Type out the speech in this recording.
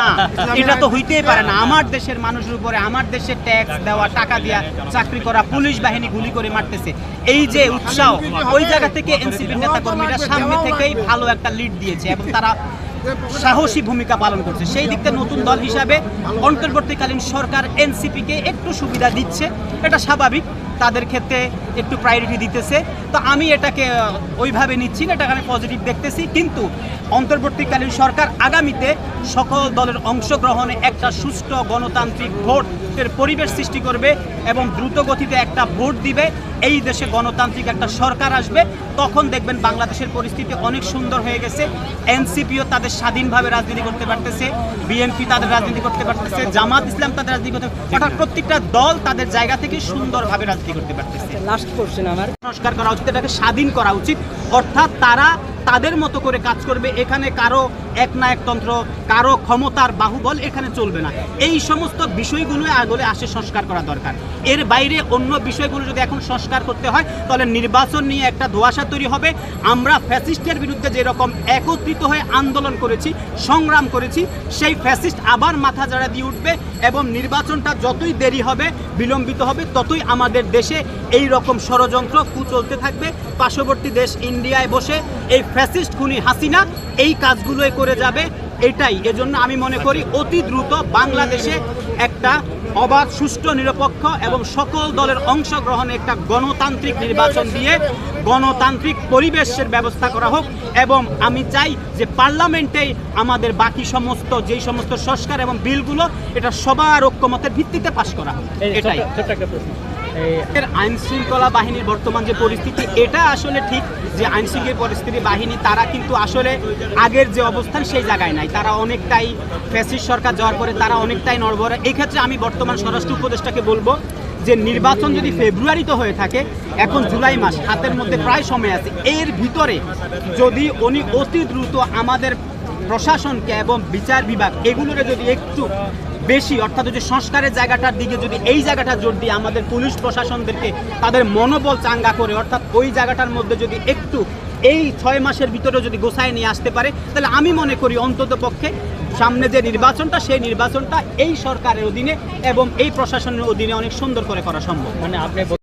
না। এটা তো হইতেই পারে না। আমার দেশের মানুষের উপরে, আমার দেশের ট্যাক্স দেওয়া, টাকা দেওয়া চাকরি করা, পুলিশ বাহিনী গুলি করে মারতেছে। এই যে উৎসাহ, ওই জায়গা থেকে এনসিপির নেতা কর্মীরা সামনে থেকেই ভালো একটা লিড দিয়েছে এবং তারা সাহসী ভূমিকা পালন করছে। সেই দিক থেকে নতুন দল হিসাবে অন্তর্বর্তীকালীন সরকার এনসিপিকে একটু সুবিধা দিচ্ছে। এটা স্বাভাবিক, তাদের ক্ষেত্রে একটু প্রায়োরিটি দিতেছে। তো আমি এটাকে ওইভাবে নিচ্ছি না, এটাকে আমি পজিটিভ দেখতেছি। কিন্তু অন্তর্বর্তীকালীন সরকার আগামীতে সকল দলের অংশগ্রহণে একটা সুষ্ঠু গণতান্ত্রিক ভোটের পরিবেশ সৃষ্টি করবে এবং দ্রুত গতিতে একটা ভোট দিবে। এই দেশে গণতান্ত্রিক একটা সরকার আসবে। তখন দেখবেন বাংলাদেশের পরিস্থিতি অনেক সুন্দর হয়ে গেছে। এনসিপিও তাদের স্বাধীনভাবে রাজনীতি করতে পারতেছে বিএনপি তাদের রাজনীতি করতে পারতেছে জামাত ইসলাম তাদের রাজনীতি করতে অর্থাৎ প্রত্যেকটা দল তাদের জায়গা থেকে সুন্দরভাবে রাজনীতি করতে পারতেছে। লাস্ট কোশ্চেন আমার। সংস্কার করা উচিত এটাকে স্বাধীন করা উচিত। অর্থাৎ তারা তাদের মতো করে কাজ করবে এখানে কারও এক একনায়কতন্ত্র কারও ক্ষমতার বাহুবল এখানে চলবে না। এই সমস্ত বিষয়গুলো আগলে আসে সংস্কার করা দরকার। এর বাইরে অন্য বিষয়গুলো যদি এখন সংস্কার করতে হয় তাহলে নির্বাচন নিয়ে একটা ধোয়াশা তৈরি হবে। আমরা ফ্যাসিস্টের বিরুদ্ধে যেরকম একত্রিত হয়ে আন্দোলন করেছি, সংগ্রাম করেছি, সেই ফ্যাসিস্ট আবার মাথা জাড়া দিয়ে উঠবে এবং নির্বাচনটা যতই দেরি হবে, বিলম্বিত হবে, ততই আমাদের দেশে এই রকম ষড়যন্ত্র কু চলতে থাকবে। পার্শ্ববর্তী দেশ ইন্ডিয়ায় বসে এই ফ্যাসিস্ট খুনি হাসিনা এই কাজগুলোই করে যাবে, এটাই। এজন্য আমি মনে করি অতি দ্রুত বাংলাদেশে একটা অবাধ সুষ্ঠু নিরপেক্ষ এবং সকল দলের অংশগ্রহণে একটা গণতান্ত্রিক নির্বাচন দিয়ে গণতান্ত্রিক পরিবেশের ব্যবস্থা করা হোক এবং আমি চাই যে পার্লামেন্টেই আমাদের বাকি সমস্ত যেই সমস্ত সংস্কার এবং বিলগুলো এটা সবার ঐক্যমতের ভিত্তিতে পাশ করা হোক। এটাই। ছোট্ট- ছোট্ট একটা প্রশ্ন এই এর আইন শৃঙ্খলা বাহিনীর বর্তমান যে পরিস্থিতি, এটা আসলে ঠিক যে আইন শৃঙ্খলা পরিস্থিতি বাহিনী, তারা কিন্তু আসলে আগের যে অবস্থান সেই জায়গায় নাই। তারা অনেকটাই ফ্যাসিস্ট সরকার যাওয়ার পরে তারা অনেকটাই নড়বড়ে। এক্ষেত্রে আমি বর্তমান স্বরাষ্ট্র উপদেষ্টাকে বলব যে নির্বাচন যদি ফেব্রুয়ারিতে হয়ে থাকে, এখন জুলাই মাস, হাতের মধ্যে প্রায় সময় আছে। এর ভিতরে যদি উনি অতি দ্রুত আমাদের প্রশাসনকে এবং বিচার বিভাগ এগুলোরে যদি একটু বেশি, অর্থাৎ যে সংস্কারের জায়গাটার দিকে যদি এই জায়গাটা জোর দিয়ে আমাদের পুলিশ প্রশাসনদেরকে তাদের মনোবল চাঙ্গা করে, অর্থাৎ ওই জায়গাটার মধ্যে যদি একটু এই ছয় মাসের ভিতরে যদি গোছায় নিয়ে আসতে পারে, তাহলে আমি মনে করি অন্তত পক্ষে সামনে যে নির্বাচনটা, সেই নির্বাচনটা এই সরকারের অধীনে এবং এই প্রশাসনের অধীনে অনেক সুন্দর করে করা সম্ভব। মানে আপনি